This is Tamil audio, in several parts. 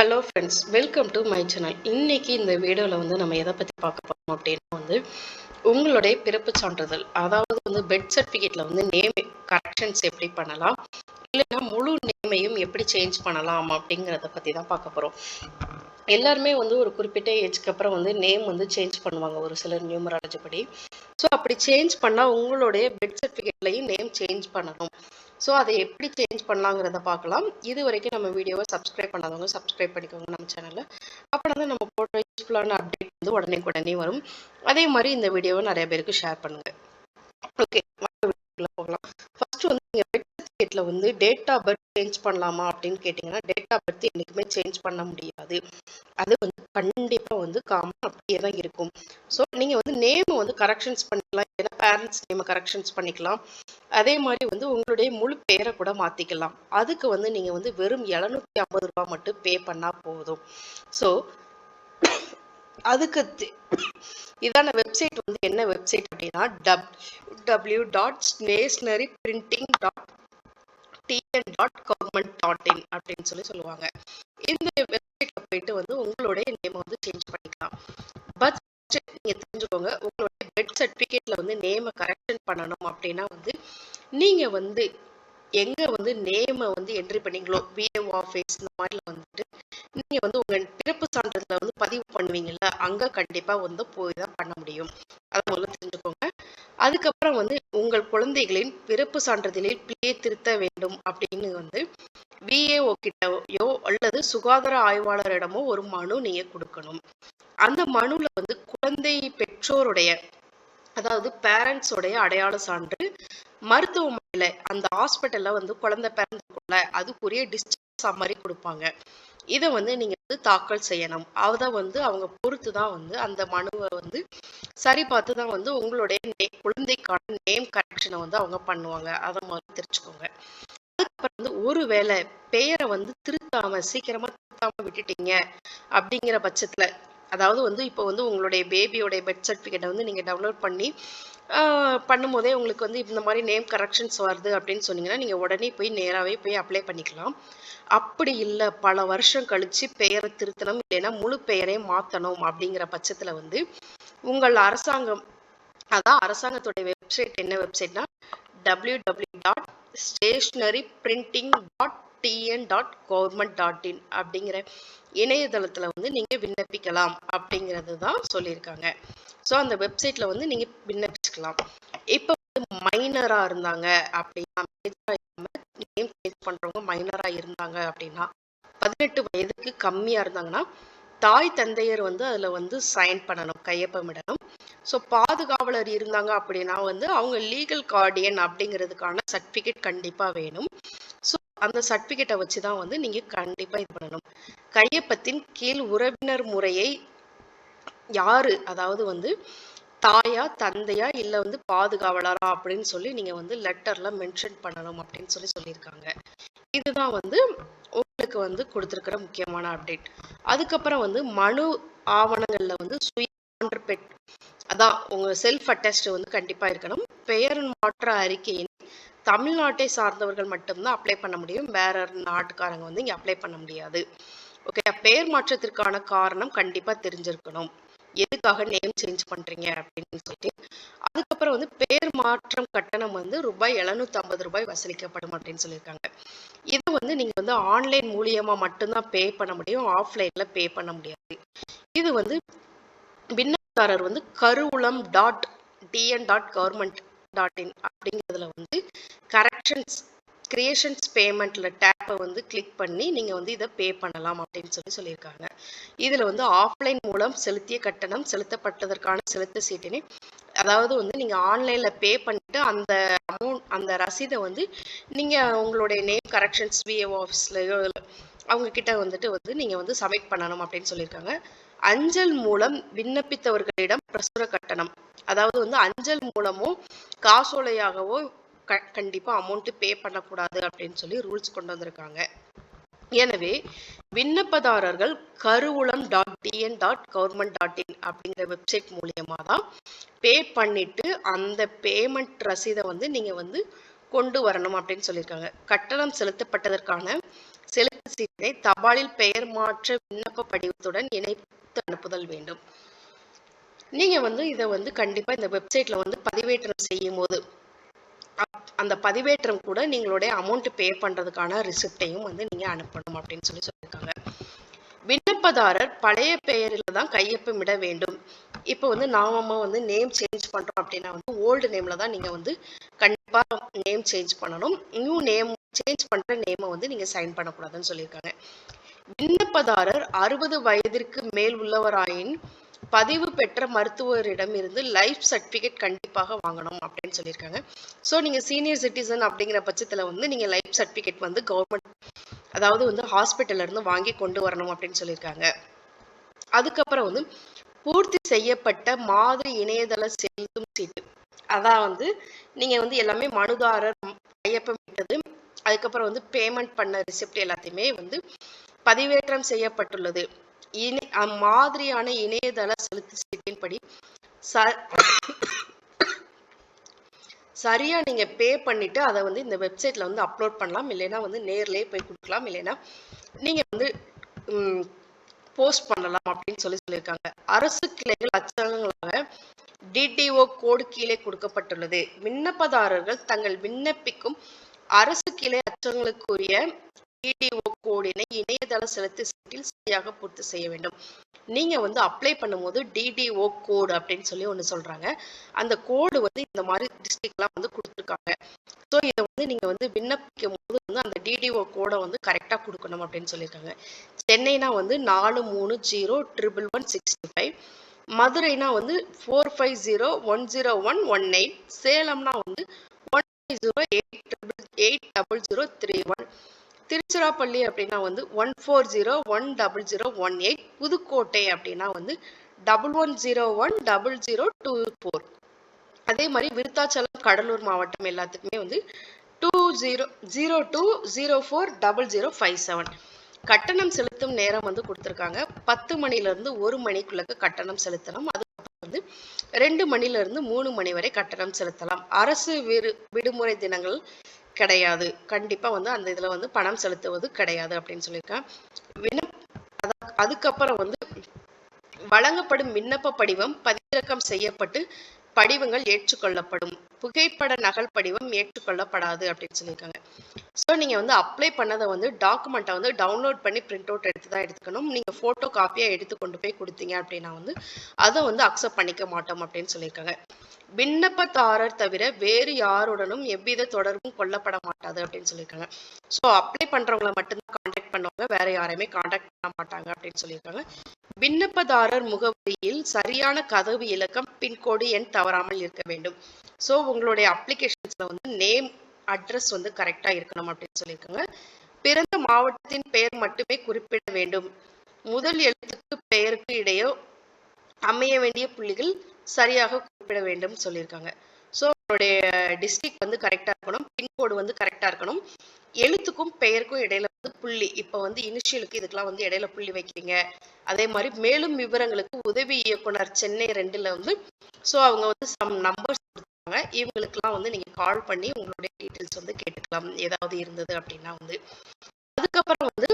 Hello friends welcome to my channel இன்னைக்கு இந்த வீடியோவில் வந்து நம்ம எதை பற்றி பார்க்க போகிறோம் அப்படின்னா வந்து உங்களுடைய பிறப்பு சான்றிதழ். அதாவது வந்து பெட் சர்டிஃபிகேட்டில் வந்து நேம் கரெக்ஷன்ஸ் எப்படி பண்ணலாம் இல்லைன்னா முழு நேமையும் எப்படி சேஞ்ச் பண்ணலாம் அப்படிங்கிறத பற்றி தான் பார்க்க போகிறோம் எல்லாருமே வந்து ஒரு குறிப்பிட்ட ஏஜ்க்கு அப்புறம் வந்து நேம் வந்து சேஞ்ச் பண்ணுவாங்க. ஒரு சிலர் நியூமராலஜி படி. ஸோ அப்படி சேஞ்ச் பண்ணால் உங்களுடைய பெட் சர்டிஃபிகேட்லையும் நேம் சேஞ்ச் பண்ணணும். ஸோ அதை எப்படி சேஞ்ச் பண்ணலாங்கிறத பார்க்கலாம். இது வரைக்கும் நம்ம வீடியோவை சப்ஸ்கிரைப் பண்ணாதவங்க சப்ஸ்கிரைப் பண்ணிக்கோங்க நம்ம சேனலில் அப்போ தான் நம்ம போடுற யூஸ்ஃபுல்லான அப்டேட் வந்து உடனே உடனே வரும். அதே மாதிரி இந்த வீடியோவை நிறைய பேருக்கு ஷேர் பண்ணுங்கள் ஓகே போகலாம். ஃபர்ஸ்ட் வந்து நீங்கள் பெட் சர்டிஃபிகேட்டில் வந்து டேட் ஆஃப் பர்த் சேஞ்ச் பண்ணலாமா அப்படின்னு கேட்டிங்கன்னா டேட் ஆஃப் பர்த் என்றைக்குமே சேஞ்ச் பண்ண முடியாது. அது வந்து கண்டிப்பாக வந்து காமன் அப்படியே தான் இருக்கும். ஸோ நீங்கள் வந்து நேமை வந்து கரெக்ஷன்ஸ் பண்ணிக்கலாம். ஏன்னா பேரண்ட்ஸ் நேமை கரெக்ஷன்ஸ் பண்ணிக்கலாம். அதே மாதிரி வந்து உங்களுடைய முழு பேரை கூட மாற்றிக்கலாம் அதுக்கு வந்து நீங்கள் வந்து வெறும் எழுநூற்றி ஐம்பது ரூபா மட்டும் பே பண்ணால் போதும். ஸோ அதுக்கு இதான வெப்சைட் வந்து என்ன வெப்சைட் அப்படின்னா dub W dot stationery printing dot Indian dot government dot in அப்படின்னு சொல்லி சொல்லுவாங்க. இந்த வெப்சைட்ல போயிட்டு வந்து உங்களுடைய நேம் வந்து சேஞ்ச் பண்ணிக்கலாம். பட் நீங்க தெரிஞ்சுக்கோங்க உங்களுடைய பெட் சர்டிஃபிகேட்ல வந்து நேமை கரெக்ஷன் பண்ணணும் அப்படின்னா வந்து நீங்க வந்து எங்க வந்து நேமை வந்து என்ட்ரி பண்ணீங்களோ பிஏ ஆஃபீஸ் இந்த மாதிரில வந்துட்டு நீங்க வந்து உங்க பிறப்பு சான்றிதழ வந்து பதிவு பண்ணுவீங்கல்ல அங்க கண்டிப்பா வந்து போய் தான் பண்ண முடியும். அதை முதல்ல தெரிஞ்சுக்கோங்க. அதுக்கப்புறம் வந்து உங்கள் குழந்தைகளின் பிறப்பு சான்றிதழில் பிழையை திருத்த வேண்டும் அப்படின்னு வந்து விஏஓ கிட்டயோ அல்லது சுகாதார ஆய்வாளரிடமோ ஒரு மனு நீங்க கொடுக்கணும். அந்த மனுல வந்து குழந்தை பெற்றோருடைய அதாவது பேரண்ட்ஸோடைய அடையாள சான்று மருத்துவமனையில அந்த ஹாஸ்பிட்டல்ல வந்து குழந்தை பிறந்துக்குள்ள அதுக்குரிய டிஸ்சார்ஜ் சம்மரி கொடுப்பாங்க. இதை வந்து நீங்க வந்து தாக்கல் செய்யணும். அதை வந்து அவங்க பொறுத்து தான் வந்து அந்த மனுவை வந்து சரி பார்த்து தான் வந்து உங்களுடைய name- குழந்தைக்கான நேம் கரெக்ஷனை வந்து அவங்க பண்ணுவாங்க. அதை மாதிரி தெரிஞ்சுக்கோங்க. அதுக்கப்புறம் வந்து ஒருவேளை பெயரை வந்து திருத்தாம சீக்கிரமா திருத்தாம விட்டுட்டீங்க அப்படிங்கிற பட்சத்துல அதாவது வந்து இப்போ வந்து உங்களுடைய பேபியோடைய பெர்த் சர்டிஃபிகேட்டை வந்து நீங்கள் டவுன்லோட் பண்ணி பண்ணும்போதே உங்களுக்கு வந்து இந்த மாதிரி நேம் கரெக்ஷன்ஸ் வருது அப்படின்னு சொன்னீங்கன்னா நீங்கள் உடனே போய் நேராகவே போய் அப்ளை பண்ணிக்கலாம். அப்படி இல்லை பல வருஷம் கழிச்சு பெயரை திருத்தணும் இல்லைன்னா முழு பெயரே மாற்றணும் அப்படிங்கிற பட்சத்தில் வந்து உங்கள் அரசாங்கம் அதான் அரசாங்கத்துடைய வெப்சைட் என்ன வெப்சைட்னா W W dot stationery printing dot TN dot government dot in அப்படிங்கிற இணையதளத்தில் வந்து நீங்கள் விண்ணப்பிக்கலாம் அப்படிங்கிறது தான் சொல்லியிருக்காங்க. ஸோ அந்த வெப்சைட்டில் வந்து நீங்கள் விண்ணப்பிச்சுக்கலாம். இப்போ வந்து மைனராக இருந்தாங்க அப்படின்னா நேம் சேஞ்ச் பண்ணுறவங்க மைனராக இருந்தாங்க அப்படின்னா பதினெட்டு வயதுக்கு கம்மியாக இருந்தாங்கன்னா தாய் தந்தையர் வந்து அதில் வந்து சைன் பண்ணணும் கையொப்பமிடணும் ஸோ பாதுகாவலர் இருந்தாங்க அப்படின்னா வந்து அவங்க லீகல் கார்டியன் அப்படிங்கிறதுக்கான சர்டிஃபிகேட் கண்டிப்பாக வேணும். ஸோ அந்த சர்டிஃபிகேட்டை வச்சு தான் வந்து நீங்கள் கண்டிப்பாக இது பண்ணணும். கையப்பத்தின் கீழ் உறவினர் முறையை யாரு? அதாவது வந்து தாயா தந்தையா இல்லை வந்து பாதுகாவலரா அப்படின்னு சொல்லி நீங்கள் வந்து லெட்டரில் மென்ஷன் பண்ணணும் அப்படின்னு சொல்லி சொல்லியிருக்காங்க. இதுதான் வந்து உங்களுக்கு வந்து கொடுத்துருக்கிற முக்கியமான அப்டேட் அதுக்கப்புறம் வந்து மனு ஆவணங்கள்ல வந்து சுய பெட் அதான் உங்க செல்ஃப் அட்டஸ்ட் வந்து கண்டிப்பா இருக்கணும். பெயர் மாற்ற அறிக்கையின் தமிழ்நாட்டை சார்ந்தவர்கள் மட்டும்தான் அப்ளை பண்ண முடியும். வேற நாட்டுக்காரங்க வந்து இங்க அப்ளை பண்ண முடியாது. ஓகே பெயர் மாற்றத்திற்கான காரணம் கண்டிப்பா தெரிஞ்சிருக்கணும். எதுக்காக நேம் சேஞ்ச் பண்றீங்க அப்படின்னு சொல்லிட்டு. அதுக்கப்புறம் வந்து பேர் மாற்றம் கட்டணம் வந்து ரூபாய் எழுநூத்தி ஐம்பது ரூபாய் வசூலிக்கப்படும் அப்படின்னு சொல்லியிருக்காங்க. இதை வந்து நீங்க வந்து ஆன்லைன் மூலியமா மட்டும்தான் பே பண்ண முடியும். ஆஃப்லைன்ல பே பண்ண முடியாது. இது வந்து விண்ணப்பதாரர் வந்து கருவூலம் dot TN dot government dot in அப்படிங்கிறதுல வந்து கரெக்ஷன்ஸ் கிரியேஷன்ஸ் பேமெண்ட்ல டேப்பை வந்து கிளிக் பண்ணி நீங்கள் வந்து இதை பே பண்ணலாம் அப்படின்னு சொல்லி சொல்லியிருக்காங்க. இதில் வந்து ஆஃப்லைன் மூலம் செலுத்திய கட்டணம் செலுத்தப்பட்டதற்கான செலுத்த சீட்டினை அதாவது வந்து நீங்க ஆன்லைன்ல பே பண்ணிட்டு அந்த அமௌண்ட் அந்த ரசீதை வந்து நீங்கள் உங்களுடைய நேம் கரெக்ஷன்ஸ் விஏஓ ஆஃபீஸ்லையோ அவங்க கிட்ட வந்துட்டு வந்து நீங்க வந்து சப்மிட் பண்ணணும் அப்படின்னு சொல்லியிருக்காங்க. அஞ்சல் மூலம் விண்ணப்பித்தவர்களிடம் பிரசுர கட்டணம் அதாவது வந்து அஞ்சல் மூலமோ காசோலையாகவோ க கண்டிப்பாக அமௌண்ட்டு பே பண்ணக்கூடாது அப்படின்னு சொல்லி ரூல்ஸ் கொண்டு வந்திருக்காங்க. எனவே விண்ணப்பதாரர்கள் கருவூலம் dot TN dot government dot in அப்படிங்கிற வெப்சைட் மூலியமாக தான் பே பண்ணிட்டு அந்த பேமெண்ட் ரசீதை வந்து நீங்கள் வந்து கொண்டு வரணும் அப்படின்னு சொல்லியிருக்காங்க. கட்டணம் செலுத்தப்பட்டதற்கான செலுத்து சீட்டை தபாலில் பெயர் மாற்ற விண்ணப்ப படிவத்துடன் இணைத்து அனுப்புதல் வேண்டும். நீங்க வந்து இதை வந்து கண்டிப்பா இந்த வெப்சைட்ல வந்து பதிவேற்றம் செய்யும் போது அந்த பதிவேற்றம் கூட நீங்களுடைய அமௌண்ட் பே பண்றதுக்கான ரிசிப்டையும் வந்து நீங்க அனுப்பணும் அப்படின்னு சொல்லி சொல்லியிருக்காங்க. விண்ணப்பதாரர் பழைய பெயரில் தான் கையொப்பமிட வேண்டும். இப்போ வந்து நாம வந்து நேம் சேஞ்ச் பண்றோம் அப்படின்னா வந்து ஓல்டு நேம்ல தான் நீங்க வந்து கண்டிப்பா நேம் சேஞ்ச் பண்ணணும். நியூ நேம் சேஞ்ச் பண்ற நேமை வந்து நீங்க சைன் பண்ணக்கூடாதுன்னு சொல்லியிருக்காங்க. விண்ணப்பதாரர் அறுபது வயதிற்கு மேல் உள்ளவராயின் பதிவு பெற்ற மருத்துவரிடம் இருந்து லைஃப் சர்டிபிகேட் கண்டிப்பாக வாங்கணும் அப்படின்னு சொல்லியிருக்காங்க. ஸோ நீங்க சீனியர் சிட்டிசன் அப்படிங்கிற பட்சத்துல வந்து நீங்க லைஃப் சர்டிபிகேட் வந்து கவர்மெண்ட் அதாவது வந்து ஹாஸ்பிட்டல்ல இருந்து வாங்கி கொண்டு வரணும் அப்படின்னு சொல்லியிருக்காங்க. அதுக்கப்புறம் வந்து பூர்த்தி செய்யப்பட்ட மாதிரி இணையதள செலுத்தும் சீட்டு. அதான் வந்து நீங்க வந்து எல்லாமே மனுதாரர் கையொப்பமிட்டது அதுக்கப்புறம் வந்து பேமெண்ட் பண்ண ரிசிப்ட் எல்லாத்தையுமே வந்து பதிவேற்றம் செய்யப்பட்டுள்ளது. இணை அம்மாதிரியான இணையதள செலுத்து சீட்டின்படி ச சரியா நீங்க பே பண்ணிட்டு அதை வந்து இந்த வெப்சைட்ல வந்து அப்லோட் பண்ணலாம். இல்லைன்னா வந்து நேர்லேயே போய் கொடுக்கலாம். இல்லைன்னா நீங்க வந்து போஸ்ட் பண்ணலாம் அப்படின்னு சொல்லி சொல்லியிருக்காங்க. அரசு கிளைகள் அச்சகங்களாக டிடிஓ கோடு கீழே கொடுக்கப்பட்டுள்ளது. விண்ணப்பதாரர்கள் தங்கள் விண்ணப்பிக்கும் அரசு கிளை அச்சகங்களுக்குரிய டிடிஓ கோடினை இணையதள செலுத்து சீட்டில் சரியாக பூர்த்தி செய்ய வேண்டும். நீங்க வந்து அப்ளை பண்ணும்போது டிடிஓ கோடு அப்படின்னு சொல்லி ஒன்று சொல்றாங்க. அந்த கோடு வந்து இந்த மாதிரி டிஸ்ட்ரிக்ட்லாம் வந்து கொடுத்துருக்காங்க. ஸோ இதை வந்து நீங்க வந்து விண்ணப்பிக்கும் போது வந்து அந்த டிடிஓ கோடை வந்து கரெக்டாக கொடுக்கணும் அப்படின்னு சொல்லியிருக்காங்க. சென்னைனா வந்து நாலு மூணு zero triple one sixty five. மதுரைனா வந்து four five zero one zero one one eight சேலம்னா வந்து one five zero eight triple eight double zero three one Tiruchirappalli அப்படின்னா வந்து one four zero one double zero one eight Pudukkottai அப்படின்னா வந்து double one zero one double zero two four அதே மாதிரி விருத்தாச்சலம் கடலூர் மாவட்டம் எல்லாத்துக்குமே வந்து two zero zero two zero four double zero five seven கட்டணம் செலுத்தும் நேரம் வந்து கொடுத்துருக்காங்க. பத்து மணிலேருந்து ஒரு மணிக்குள்ளக்கு கட்டணம் செலுத்தலாம். அதுக்கப்புறம் வந்து ரெண்டு மணிலேருந்து மூணு மணி வரை கட்டணம் செலுத்தலாம். அரசு விடுமுறை தினங்கள் கிடையாது. கண்டிப்பா வந்து அந்த இதுல வந்து பணம் செலுத்துவது கிடையாது அப்படின்னு சொல்லியிருக்கேன் விண்ணப் அதுக்கப்புறம் வந்து வழங்கப்படும் விண்ணப்ப படிவம் பதிவிறக்கம் செய்யப்பட்டு படிவங்கள் ஏற்றுக்கொள்ளப்படும். புகைப்பட நகல் படிவம் ஏற்றுக்கொள்ளப்படாது அப்படின்னு சொல்லியிருக்காங்க. ஸோ நீங்க வந்து அப்ளை பண்ணதை வந்து டாக்குமெண்ட்டை வந்து டவுன்லோட் பண்ணி பிரிண்ட் அவுட் எடுத்து தான் எடுத்துக்கணும். நீங்க போட்டோ காப்பியாக எடுத்து கொண்டு போய் கொடுத்தீங்க அப்படின்னா வந்து அதை வந்து அக்செப்ட் பண்ணிக்க மாட்டோம் அப்படின்னு சொல்லியிருக்காங்க. விண்ணப்பதாரர் தவிர வேறு யாருடனும் எவ்வித தொடர்பும் கொல்லப்பட மாட்டாது அப்படின்னு சொல்லியிருக்காங்க. ஸோ அப்ளை பண்ணுறவங்களை மட்டும்தான் காண்டாக்ட் பண்ணுவாங்க வேற யாரையுமே காண்டாக்ட் பண்ண மாட்டாங்க அப்படின்னு சொல்லியிருக்காங்க. விண்ணப்பதாரர் முகவரியில் சரியான கதவு இலக்கம் பின்கோடு எண் தவறாமல் இருக்க வேண்டும். ஸோ உங்களுடைய அப்ளிகேஷன்ஸில் வந்து நேம் அட்ரஸ் வந்து கரெக்டாக இருக்கணும் அப்படின்னு சொல்லியிருக்காங்க. பிறந்த மாவட்டத்தின் பெயர் மட்டுமே குறிப்பிட வேண்டும். முதல் எழுத்துக்கு பெயருக்கு இடையே அமைய வேண்டிய புள்ளிகள் சரியாக குறிப்பிட வேண்டும் சொல்லியிருக்காங்க. ஸோ உங்களுடைய டிஸ்ட்ரிக்ட் வந்து கரெக்டாக இருக்கணும் பின்கோடு வந்து கரெக்டாக இருக்கணும். எழுத்துக்கும் பெயருக்கும் இடையில புள்ளி. இப்போ வந்து இனிஷியலுக்கு இதுக்கெல்லாம் வந்து இடையில புள்ளி வைக்கிறீங்க. அதே மாதிரி மேலும் விவரங்களுக்கு உதவி இயக்குனர் சென்னை ரெண்டுல வந்து ஸோ அவங்க வந்து சம் நம்பர்ஸ் கொடுத்தாங்க இவங்களுக்கெல்லாம் வந்து நீங்க கால் பண்ணி உங்களுடைய டீட்டெயில்ஸ் வந்து கேட்டுக்கலாம். ஏதாவது இருந்தது அப்படின்னா வந்து. அதுக்கப்புறம் வந்து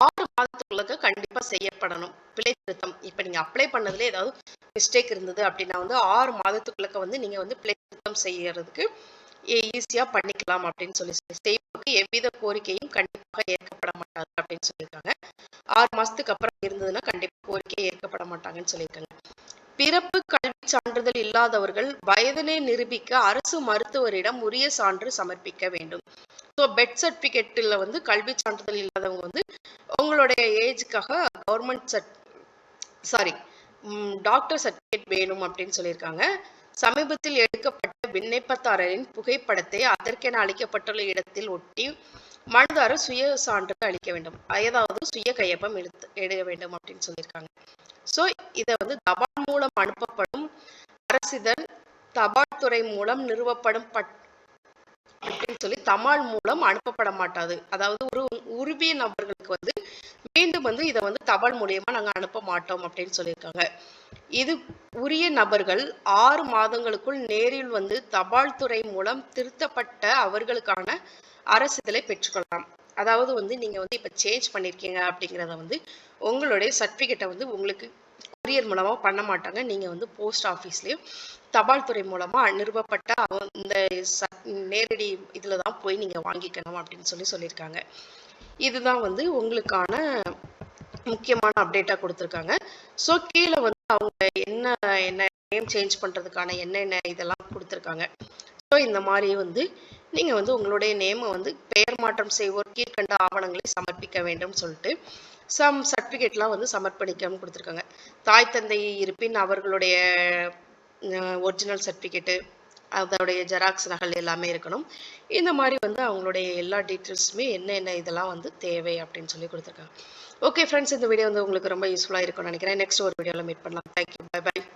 ஆறு மாதத்துக்குள்ள கண்டிப்பா செய்யப்படணும். பிழை திருத்தம். இப்ப நீங்க அப்ளை பண்ணதுல ஏதாவது மிஸ்டேக் இருந்தது அப்படின்னா வந்து ஆறு மாதத்துக்குள்ளக்க வந்து நீங்க வந்து பிழை திருத்தம் செய்யறதுக்கு ஈஸியாக பண்ணிக்கலாம் அப்படின்னு சொல்லி செய்வோருக்கு எவ்வித கோரிக்கையும் கண்டிப்பாக ஏற்கப்பட மாட்டாது அப்படின்னு சொல்லியிருக்காங்க. ஆறு மாதத்துக்கு அப்புறம் இருந்ததுன்னா கண்டிப்பாக கோரிக்கை ஏற்கப்பட மாட்டாங்கன்னு சொல்லியிருக்காங்க. பிறப்பு கல்வி சான்றிதழ் இல்லாதவர்கள் வயதினை நிரூபிக்க அரசு மருத்துவரிடம் உரிய சான்று சமர்ப்பிக்க வேண்டும். ஸோ பெட் சர்டிஃபிகேட்டில் வந்து கல்வி சான்றிதழ் இல்லாதவங்க வந்து உங்களுடைய ஏஜுக்காக government cert sorry doctor certificate வேணும் அப்படின்னு சொல்லியிருக்காங்க. சமீபத்தில் எடுக்கப்பட்ட விண்ணப்பதாரரின் புகைப்படத்தை அதற்கென அளிக்கப்பட்டுள்ள இடத்தில் ஒட்டி மனுதாரர் சுய சான்று அளிக்க வேண்டும். அதாவது சுய கையொப்பம் எழுத்து எழுத வேண்டும் அப்படின்னு சொல்லியிருக்காங்க. ஸோ இதை வந்து தபால் மூலம் அனுப்பப்படும் அரசிதழ் தபால் துறை மூலம் நிறுவப்படும் பட் அப்படின்னு சொல்லி தபால் மூலம் அனுப்பப்பட மாட்டாது. அதாவது ஒரு உருவிய நபர்களுக்கு வந்து மீண்டும் வந்து இதை வந்து தபால் மூலியமா நாங்கள் அனுப்ப மாட்டோம் அப்படின்னு சொல்லியிருக்காங்க. இது உரிய நபர்கள் ஆறு மாதங்களுக்குள் நேரில் வந்து தபால் துறை மூலம் திருத்தப்பட்ட அவர்களுக்கான அரசிதழை பெற்றுக்கொள்ளலாம். அதாவது வந்து நீங்கள் வந்து இப்போ சேஞ்ச் பண்ணியிருக்கீங்க அப்படிங்கிறத வந்து உங்களுடைய சர்டிஃபிகேட்டை வந்து உங்களுக்கு கொரியர் மூலமாக பண்ண மாட்டாங்க. நீங்கள் வந்து போஸ்ட் ஆஃபீஸ்லேயும் தபால் துறை மூலமாக நிறுவப்பட்ட இந்த ச- நேரடி இதில் தான் போய் நீங்கள் வாங்கிக்கணும் அப்படின்னு சொல்லி சொல்லியிருக்காங்க. இதுதான் வந்து உங்களுக்கான முக்கியமான அப்டேட்டாக கொடுத்துருக்காங்க. ஸோ கீழே வந்து அவங்க என்ன என்ன நேம் சேஞ்ச் பண்ணுறதுக்கான என்னென்ன இதெல்லாம் கொடுத்துருக்காங்க. ஸோ இந்த மாதிரி வந்து நீங்கள் வந்து உங்களுடைய நேமை வந்து பெயர் மாற்றம் செய்வோர் கீழ்கண்ட ஆவணங்களை சமர்ப்பிக்க வேண்டும் சொல்லிட்டு சம் சர்டிஃபிகேட்லாம் வந்து சமர்ப்பணிக்கணும்னு கொடுத்துருக்காங்க. தாய் தந்தை இருப்பின் அவர்களுடைய ஒரிஜினல் சர்டிஃபிகேட்டு அதோடைய ஜெராக்ஸ் நகல் எல்லாமே இருக்கணும். இந்த மாதிரி வந்து அவங்களுடைய எல்லா டீட்டெயில்ஸுமே என்னென்ன இதெல்லாம் வந்து தேவை அப்படின்னு சொல்லி கொடுத்துருக்காங்க. ஓகே ஃப்ரெண்ட்ஸ் இந்த வீடியோ வந்து உங்களுக்கு ரொம்ப யூஸ்ஃபுல்லாக இருக்கும்னு நினைக்கிறேன். நெக்ஸ்ட் ஒரு வீடியோவில் மீட் பண்ணலாம். Thank you bye by